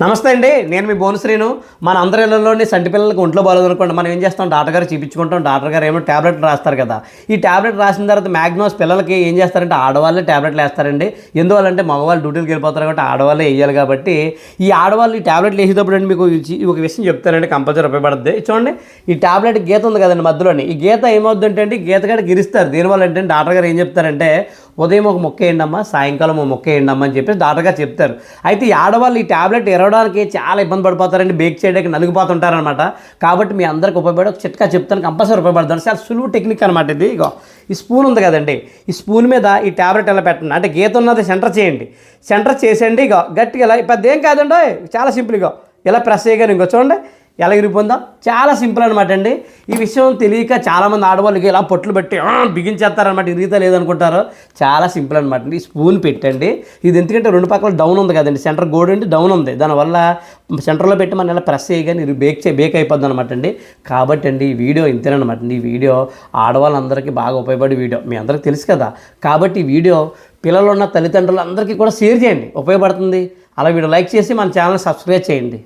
నమస్తే అండి నేను మీ బోనశ్రీను మన అందరి ఇళ్ళలోని సంటి పిల్లలకు ఒంట్లో బాగాలేదు అనుకోండి మనం ఏం చేస్తాం? డాక్టర్ గారు చూపించుకుంటాం డాక్టర్ గారు ఏమో ట్యాబ్లెట్ రాస్తారు కదా. ఈ ట్యాబ్లెట్ రాసిన తర్వాత మ్యాగ్నోస్ పిల్లలకి ఏం చేస్తారంటే ఆడవాళ్ళే ట్యాబ్లెట్లు వేస్తారండి. ఎందువల్లంటే మగవాళ్ళు డ్యూటీలకు వెళ్ళిపోతారు కాబట్టి ఆడవాళ్ళే వేయాలి కాబట్టి ఈ ఆడవాళ్ళు ఈ ట్యాబ్లెట్లు వేసేటప్పుడు అండి మీకు ఒక విషయం చెప్తానండి కంపల్సరీ ఉపయోగపడుతుంది చూడండి ఈ ట్యాబ్లెట్ గీత ఉంది కదండి మధ్యలోని. ఈ గీత ఏమవుతుందంటే అండి గీత కాడ గిరిస్తారు. దీనివల్ల ఏంటంటే డాక్టర్ గారు ఏం చెప్తారంటే ఉదయం ఒక మొక్క వేయండి సాయంకాలం ఒక మొక్క అని చెప్పేసి డాక్టర్ చెప్తారు. అయితే ఈ ఆడవాళ్ళు ఈ ట్యాబ్లెట్ ఎరవడానికి చాలా ఇబ్బంది పడిపోతారండి బేక్ చేయడానికి నలిగిపోతుంటారనమాట కాబట్టి మీ అందరికి ఉపయోగపడే ఒక చిట్కా చెప్తాను కంపల్సరీ ఉపయోగపడతాను. చాలా సులువు టెక్నిక్ అనమాట ఇది. ఇగో ఈ స్పూన్ ఉంది కదండి ఈ స్పూన్ మీద ఈ ట్యాబ్లెట్ ఎలా పెట్టండి? అంటే గీత ఉన్నది సెంటర్ చేయండి. సెంటర్ చేసేయండి ఇగో గట్టిగా ఇలా పెద్ద ఏం కాదండి చాలా సింపుల్ ఇగో. ఇలా ప్రెస్ చేయగానే ఇంకో చూడండి. ఎలా ఇరిగిపోందా చాలా సింపుల్ అనమాట అండి. ఈ విషయం తెలియక చాలామంది ఆడవాళ్ళకి ఇలా పొట్లు పెట్టి బిగించేస్తారనమాట ఇరిగితే లేదనుకుంటారు. చాలా సింపుల్ అనమాట అండి. స్పూన్ పెట్టండి. ఇది ఎందుకంటే రెండు పక్కల డౌన్ ఉంది కదండి. సెంటర్ గోడ ఉండి డౌన్ ఉంది. దానివల్ల సెంటర్లో పెట్టి మనం ఇలా ప్రెస్ చేయగానే ఇది బేక్ చే బేక్ అయిపోద్ది అనమాట అండి. కాబట్టి అండి ఈ వీడియో ఇంతేనమాట అండి. ఈ వీడియో ఆడవాళ్ళందరికీ బాగా ఉపయోగపడే వీడియో. మీ అందరికీ తెలుసు కదా. కాబట్టి ఈ వీడియో పిల్లలు ఉన్న తల్లిదండ్రులందరికీ కూడా షేర్ చేయండి. ఉపయోగపడుతుంది. అలా వీడియో లైక్ చేసి మన ఛానల్ సబ్స్క్రైబ్ చేయండి.